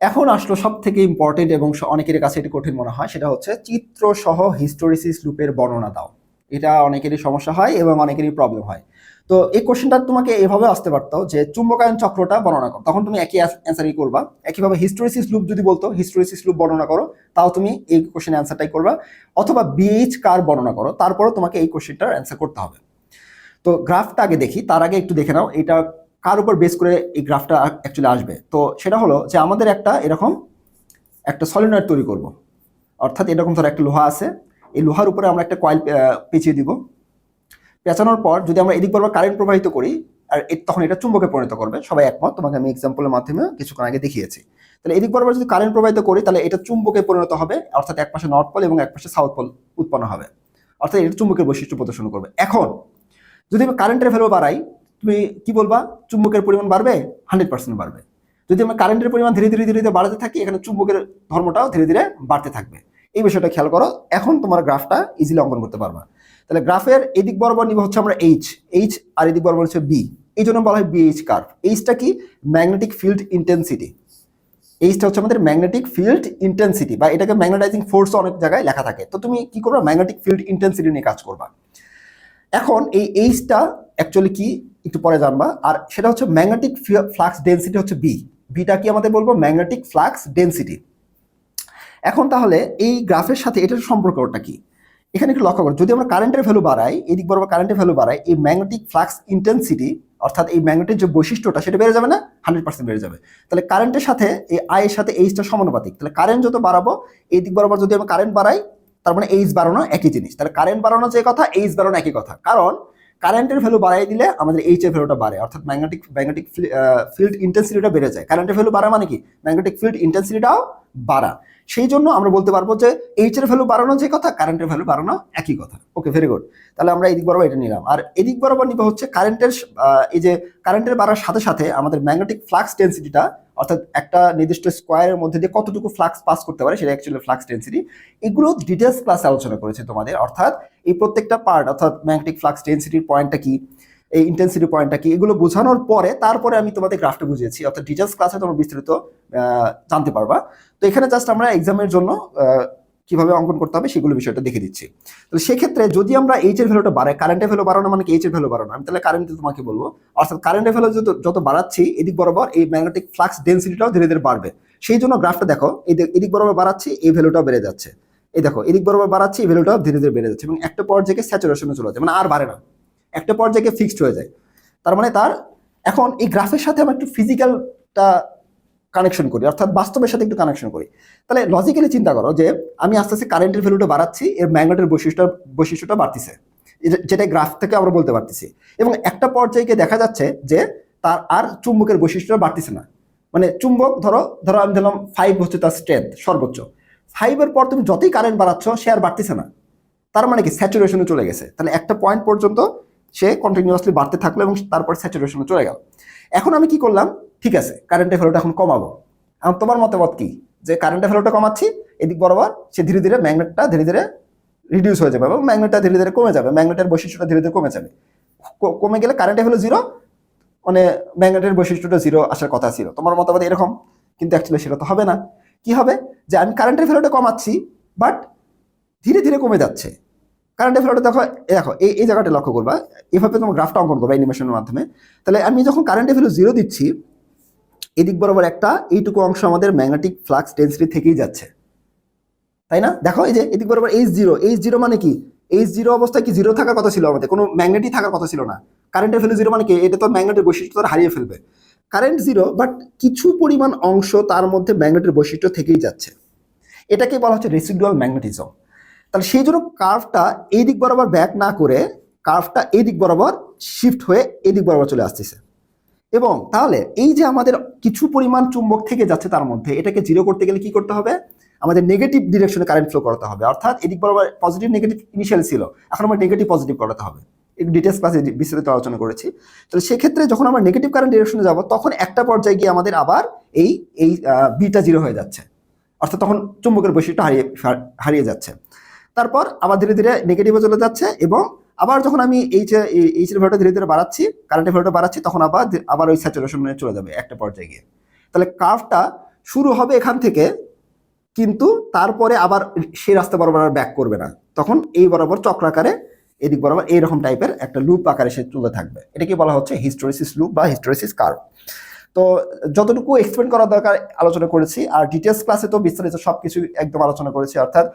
এখন আসলো সব থেকে ইম্পর্টেন্ট এবং অনেকের কাছে এটি কঠিন মনে হয়, সেটা হচ্ছে চিত্র সহ হিস্টোরিসিস লুপের বর্ণনা দাও। এটা অনেকেরই সমস্যা হয় এবং অনেকেরই প্রবলেম হয়। তো এই কোশ্চেনটা তোমাকে এভাবে আসতে পারতো যে চুম্বকায়ন চক্রটা বর্ণনা করো তখন তুমি একই অ্যান্সারই করবা। একইভাবে হিস্টোরিসিস লুপ যদি বলতো, হিস্টোরিসিস লুপ বর্ণনা করো, তাও তুমি এই কোশ্চেন অ্যান্সারটাই করবা। অথবা বিএইচ কার বর্ণনা করো, তারপরও তোমাকে এই কোশ্চেনটার অ্যান্সার করতে হবে। তো গ্রাফটা আগে দেখি, তার আগে একটু দেখে নাও, এটা কার উপর বেস করে এই গ্রাফটা অ্যাকচুয়ালি আসবে? তো সেটা হলো যে আমাদের একটা এরকম একটা সলিনয়েড তৈরি করব। অর্থাৎ এরকম ধর একটা লোহা আছে, এই লোহার উপরে আমরা একটা কয়েল পেঁচিয়ে দিব। পেঁচানোর পর যদি আমরা এদিক বরাবর কারেন্ট প্রবাহিত করি, আর তখন এটা চুম্বকে পরিণত করবে। সবাই একমত, তোমাকে আমি এক্সাম্পলের মাধ্যমে কিছুক্ষণ আগে দেখিয়েছি। তাহলে এদিক বরাবর যদি কারেন্ট প্রবাহিত করি, তাহলে এটা চুম্বকে পরিণত হবে, অর্থাৎ এক পাশে নর্থ পোল এবং এক পাশে সাউথ পোল উৎপন্ন হবে। অর্থাৎ এটা চুম্বকের বৈশিষ্ট্য প্রদর্শন করবে। এখন, যদি আমি কারেন্টের ভ্যালু বাড়াই তুমি কি বলবা? চুম্বকের পরিমাণ বাড়বে হান্ড্রেড পার্সেন্ট বাড়বে। যদি আমরা কারেন্টের পরিমাণ ধীরে ধীরে ধীরে ধীরে বাড়াতে থাকি, এখানে চুম্বকের ধর্মটাও ধীরে ধীরে বাড়তে থাকবে। এই বিষয়টা খেয়াল করো, এখন তোমার গ্রাফটা ইজিলি অঙ্কন করতে পারবা। তাহলে গ্রাফের এদিক বরাবর নিব হচ্ছে আমরা এইচ এইচ আর এদিক বরাবর হচ্ছে বি এই জন্য বলা হয় বিএইচ কার্ভ এইচটা কি? ম্যাগনেটিক ফিল্ড ইন্টেন্সিটি এইচটা হচ্ছে আমাদের ম্যাগনেটিক ফিল্ড ইন্টেন্সিটি বা এটাকে ম্যাগনেটাইজিং ফোর্স অনেক জায়গায় লেখা থাকে। তো তুমি কি করবা? ম্যাগনেটিক ফিল্ড ইন্টেন্সিটি নিয়ে কাজ করবা। এখন এই এইচটা অ্যাকচুয়ালি কি? একটু পরে জানবা। আর সেটা হচ্ছে ম্যাগনেটিক ফ্লাক্স ডেন্সিটি হচ্ছে বি বিটা কি আমাদের বলব? Magnetic flux density. এখন তাহলে এই গ্রাফের সাথে এটার সম্পর্কটা কি? এখানে একটু লক্ষ্য করো, যদি আমরা কারেন্টের ভ্যালু বাড়াই, এদিক বরাবর কারেন্টের ভ্যালু বাড়াই, এই ম্যাগনেটিক ফ্লাক্স ইন্টেন্সিটি, অর্থাৎ এই ম্যাগনেটের যে বৈশিষ্ট্যটা, সেটা বেড়ে যাবে না? হান্ড্রেড পার্সেন্ট বেড়ে যাবে। তাহলে কারেন্টের সাথে, এই আয়ের সাথে এইচটা সমানুপাতিক। তাহলে কারেন্ট যত বাড়াবো এই দিক বরাবর যদি আমি কারেন্ট বাড়াই, তার মানে এইচ বাড়ানো একই জিনিস। তাহলে কারেন্ট বাড়ানো যে কথা এইচ বাড়ানো একই কথা। কারণ কারেন্টের ভ্যালু বাড়াই দিলে আমাদের এইচ এর ভ্যালুটা বাড়ে, অর্থাৎ ম্যাগনেটিক ম্যাগনেটিক ফিল্ড ইন্টেন্সিটিটা বেড়ে যায়। কারেন্টের ভ্যালু বাড়া মানে কি? ম্যাগনেটিক ফিল্ড ইন্টেন্সিটিটাও বাড়া। সেই জন্য আমরা বলতে পারব যে এইচ এর ভ্যালু বাড়ানো যে কথা কারেন্টের ভ্যালু বাড়ানো একই কথা। ওকে ভেরি গুড তাহলে আমরা এদিক বরাবর এটা নিলাম। আর এদিক বরাবর নিব হচ্ছে কারেন্টের এই যে কারেন্টের বাড়ার সাথে সাথে আমাদের ম্যাগনেটিক ফ্লাক্স ডেন্সিটিটা অর্থাৎ একটা নির্দিষ্ট স্কোয়ারের মধ্যে দিয়ে কতটুকু ফ্লাক্স পাস করতে পারে সেটা অ্যাকচুয়ালি ফ্লাক্স ডেন্সিটি এগুলো ডিটেলস ক্লাসে আলোচনা করেছে তোমাদের। অর্থাৎ এই প্রত্যেকটা পার্ট অর্থাৎ ম্যাগনেটিক ফ্লাক্স ডেন্সিটির পয়েন্টটা কি? এই ইন্টেন্সিটি পয়েন্টটা কি? এগুলো বোঝানোর পরে তারপরে আমি তোমাদের গ্রাফটা বুঝিয়েছি। অর্থাৎ ডিটেলস ক্লাসে তোমরা বিস্তারিত জানতে পারবা। তো এখানে জাস্ট আমরা এক্সামের জন্য কীভাবে অঙ্কন করতে হবে সেগুলো বিষয়টা দেখে দিচ্ছি। তাহলে সেক্ষেত্রে যদি আমরা এইচ এর ভ্যালুটা বাড়াই কারেন্টের ভ্যালু বাড়ানো মানে এইচ এর ভ্যালু বাড়ানো আমি তাহলে কারেন্ট তোমাকে বলব। অর্থাৎ কারেন্টের ভ্যালু যত যত বাড়াচ্ছি, এদিক বরাবর এই ম্যাগনেটিক ফ্লাক্স ডেন্সিটিটাও ধীরে ধীরে বাড়বে। সেই জন্য গ্রাফটা দেখো এদিক বরাবর বাড়াচ্ছি, এই ভ্যালুটাও বেড়ে যাচ্ছে। এই দেখো, এদিক বরাবর বাড়াচ্ছি, এই ভ্যালুটাও ধীরে ধীরে বেড়ে যাচ্ছে। এবং একটা পর্যায়ে স্যাচুরেশনে চলে যাচ্ছে। মানে আর বাড়ে না। একটা পর্যায়ে ফিক্সড হয়ে যায়। তার মানে তার এখন এই গ্রাফের সাথে আমরা একটু ফিজিক্যালটা কানেকশন করি, অর্থাৎ বাস্তবের সাথে একটু কানেকশন করি। তাহলে লজিক্যালি চিন্তা করো যে, আমি আস্তে আস্তে কারেন্টের ভ্যালুটা বাড়াচ্ছি, এর ম্যাগনেটের বৈশিষ্ট্য, বৈশিষ্ট্যটা বাড়তিছে। যেটা গ্রাফ থেকে আমরা বলতে পারতেছি। এবং একটা পর্যায়ে দেখা যাচ্ছে যে, তার আর চুম্বকের বৈশিষ্ট্য বাড়তিছে না। মানে চুম্বক ধরো ধরো আমি ধরলাম ফাইভ হচ্ছে তার স্ট্রেংথ সর্বোচ্চ। ফাইভের পর তুমি যতই কারেন্ট বাড়াচ্ছ, সে আর বাড়তিছে না। তার মানে কি? স্যাচুরেশনে চলে গেছে। তাহলে একটা পয়েন্ট পর্যন্ত সে কন্টিনিউয়াসলি বাড়তে থাকল এবং তারপর স্যাচুরেশনে চলে গেল। এখন আমি কি করলাম? ঠিক আছে কারেন্টের ভ্যালুটা এখন কমাবো। তোমার মতামত কি? যে কারেন্টের ভ্যালুটা কমাচ্ছি, এদিক বরাবর সে ধীরে ধীরে ম্যাগনেটটা ধীরে ধীরে রিডিউস হয়ে যাবে এবং ম্যাগনেটটা ধীরে ধীরে কমে যাবে ম্যাগনেটের বৈশিষ্ট্যটা ধীরে ধীরে কমে যাবে। কমে গেলে কারেন্টের ভ্যালু জিরো মানে ম্যাগনেটের বৈশিষ্ট্যটা জিরো আসার কথা ছিল। তোমার মতামত এরকম, কিন্তু অ্যাকচুয়ালি সেটা তো হবে না। কি হবে? যে আমি কারেন্টের ভ্যালুটা কমাচ্ছি বাট ধীরে ধীরে কমে যাচ্ছে। কারেন্টের ভ্যালুটা দেখো দেখো, এই এই জায়গাটা লক্ষ্য করবা। এভাবে তোমার গ্রাফটা অঙ্কন করবা অ্যানিমেশনের মাধ্যমে। তাহলে আমি যখন কারেন্ট ভ্যালু জিরো দিচ্ছি, এদিক বরাবর একটা, এইটুকু অংশ আমাদের ম্যাগনেটিক ফ্লাক্স ডেন্সিটি থেকেই যাচ্ছে। তাই না? দেখো, এই যে এদিক বরাবর এইচ জিরো এইচ জিরো মানে কি? এইচ জিরো অবস্থায় কি জিরো থাকার কথা ছিল আমাদের? কোনো ম্যাগনেটই থাকার কথা ছিল না। কারেন্টের ভ্যালু জিরো মানে কি? এটা তো ম্যাগনেটের বৈশিষ্ট্য, তারা হারিয়ে ফেলবে। কারেন্ট জিরো বাট কিছু পরিমাণ অংশ তার মধ্যে ম্যাগনেটের বৈশিষ্ট্য থেকেই যাচ্ছে। এটাকে বলা হচ্ছে রেসিডুয়াল ম্যাগনেটিজম তাহলে সেই জন্য কার্ভটা এই দিক বরাবর ব্যাক না করে কার্ভটা এই দিক বরাবর শিফট হয়ে এই দিক বরাবর চলে আসতেছে। এবং তাহলে এই যে আমাদের কিছু পরিমাণ চুম্বক থেকে যাচ্ছে তার মধ্যে, এটাকে জিরো করতে গেলে কি করতে হবে? আমাদের নেগেটিভ ডিরেকশনে কারেন্ট ফ্লো করতে হবে। অর্থাৎ এদিক বরাবর পজিটিভ নেগেটিভ ইনিশিয়াল ছিল, এখন আমরা নেগেটিভ পজিটিভ করাতে হবে। একটু ডিটেলস ক্লাসে বিস্তারিত আলোচনা করেছি। তাহলে সেক্ষেত্রে যখন আমরা নেগেটিভ কারেন্ট ডিরেকশনে যাব, তখন একটা পর্যায়ে গিয়ে আমাদের আবার এই এই বিটা জিরো হয়ে যাচ্ছে। অর্থাৎ তখন চুম্বকের বৈশিষ্ট্য হারিয়ে হারিয়ে যাচ্ছে। তারপর আবার ধীরে ধীরে নেগেটিভে চলে যাচ্ছে এবং আবার যখন আমি এইচ এইচ এর ভ্যালুটা ধীরে ধীরে বাড়াচ্ছি কারেন্টের ভ্যালুটা বাড়াচ্ছি, তখন আবার আবার ওই স্যাচুরেশনে চলে যাবে একটা পর্যায়ে গিয়ে। তাহলে কার্ভটা শুরু হবে এখান থেকে, কিন্তু তারপরে আবার সেই রাস্তা বরাবর আর ব্যাক করবে না। তখন এই বরাবর চক্রাকারে এদিক বরাবর এইরকম টাইপের একটা লুপ আকারে সে চলে থাকবে। এটাকে বলা হচ্ছে হিস্টোরিসিস লুপ বা হিস্টোরিসিস কার্ভ তো যতটুকু এক্সপ্লেন করা দরকার, আলোচনা করেছি। আর ডিটেলস ক্লাসে তো বিস্তারিত সব কিছু একদম আলোচনা করেছি, অর্থাৎ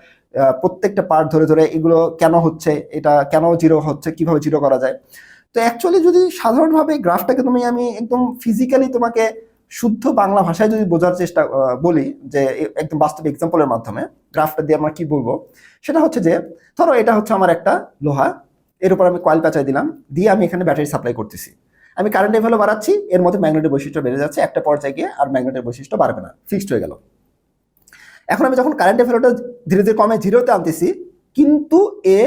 প্রত্যেকটা পার্ট ধরে ধরে এগুলো কেন হচ্ছে, এটা কেন জিরো হচ্ছে, কীভাবে জিরো করা যায়। তো অ্যাকচুয়ালি যদি সাধারণভাবে গ্রাফটাকে তুমি আমি একদম ফিজিক্যালি তোমাকে শুদ্ধ বাংলা ভাষায় যদি বোঝার চেষ্টা বলি, যে একদম বাস্তব এক্সাম্পলের মাধ্যমে, গ্রাফটা দিয়ে আমরা কি বলব? সেটা হচ্ছে যে, ধরো এটা হচ্ছে আমার একটা লোহা, এর উপর আমি কয়েল পেঁচাই দিলাম, দিয়ে আমি এখানে ব্যাটারি সাপ্লাই করতেছি। আমি কারেন্টের ভ্যালু বাড়াচ্ছি, এর মধ্যে ম্যাগনেটের বৈশিষ্ট্য বেড়ে যাচ্ছে, একটা পর্যায়ে গিয়ে আর ম্যাগনেটের বৈশিষ্ট্য বাড়বে না ফিক্সড হয়ে গেল। এখন আমি যখন কারেন্টের ভ্যালুটা ধীরে ধীরে কমে জিরোতে আনতেছি, কিন্তু এ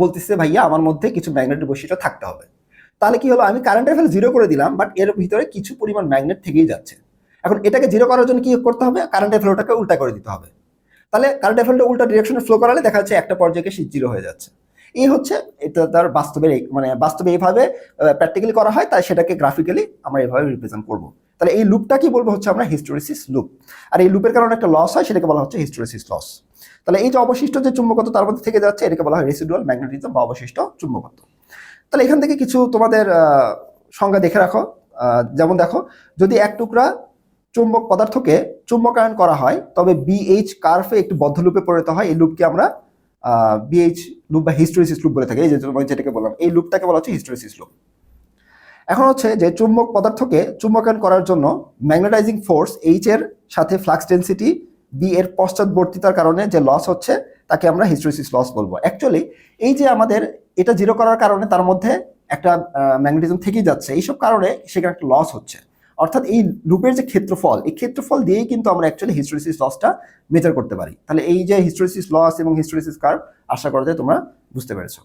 বলতেছে, ভাইয়া, আমার মধ্যে কিছু ম্যাগনেটের বৈশিষ্ট্য থাকতে হবে। তাহলে কি হলো? আমি কারেন্টের ভ্যালু জিরো করে দিলাম বাট এর ভিতরে কিছু পরিমাণ ম্যাগনেট থেকেই যাচ্ছে। এখন এটাকে জিরো করার জন্য কি করতে হবে? কারেন্টের ভ্যালুটাকে উল্টা করে দিতে হবে। তাহলে কারেন্টের ভ্যালুটা উল্টা ডিরেকশনে ফ্লো করালে দেখা যাচ্ছে একটা পর্যায়ে গিয়ে জিরো হয়ে যাচ্ছে। এই হচ্ছে, এটা তার বাস্তবের মানে বাস্তবে এইভাবে প্র্যাকটিক্যালি করা হয়, তাই সেটাকে গ্রাফিক্যালি আমরা এইভাবে রিপ্রেজেন্ট করব। তাহলে এই লুপটা কি বলব হচ্ছে আমরা হিস্টোরিসিস লুপ আর এই লুপের কারণে একটা লস হয়, সেটাকে বলা হচ্ছে হিস্টোরিসিস লস তাহলে এই যে অবশিষ্ট যে চুম্বকত্ব তার মধ্যে থেকে যাচ্ছে, এটাকে বলা হয় রেসিডুয়াল ম্যাগনেটিজম বা অবশিষ্ট চুম্বকত্ব। তাহলে এখান থেকে কিছু তোমাদের সংজ্ঞা দেখে রাখো। যেমন দেখো, যদি এক টুকরা চুম্বক পদার্থকে চুম্বকায়ন করা হয়, তবে বিএইচ কার্ভে একটি বদ্ধ লুপে পরিণত হয়, এই লুপকে আমরা বিএইচ লুপ বা হিস্টোরিসিস লুপ বলে থাকে, এই যে তোমাকে যেটাকে বললাম, এই লুপটাকে বলা হচ্ছে হিস্টোরিসিস লুপ এখন হচ্ছে যে চুম্বক পদার্থকে চুম্বকায়ন করার জন্য ম্যাগনেটাইজিং ফোর্স এইচ এর সাথে ফ্লাক্স ডেন্সিটি বি এর পশ্চাৎবর্তিতার কারণে যে লস হচ্ছে, তাকে আমরা হিস্টোরিসিস লস বলব। অ্যাকচুয়ালি এই যে আমাদের এটা জিরো করার কারণে তার মধ্যে একটা ম্যাগনেটিজম থেকেই যাচ্ছে, এইসব কারণে সেখানে একটা লস হচ্ছে। অর্থাৎ এই লুপের যে ক্ষেত্রফল, এই ক্ষেত্রফল দিয়েই কিন্তু আমরা অ্যাকচুয়ালি হিস্টোরিসিস লসটা মেজার করতে পারি। তাহলে এই যে হিস্টোরিসিস লস এবং হিস্টোরিসিস কার্ভ আশা করা যায় তোমরা বুঝতে পেরেছ।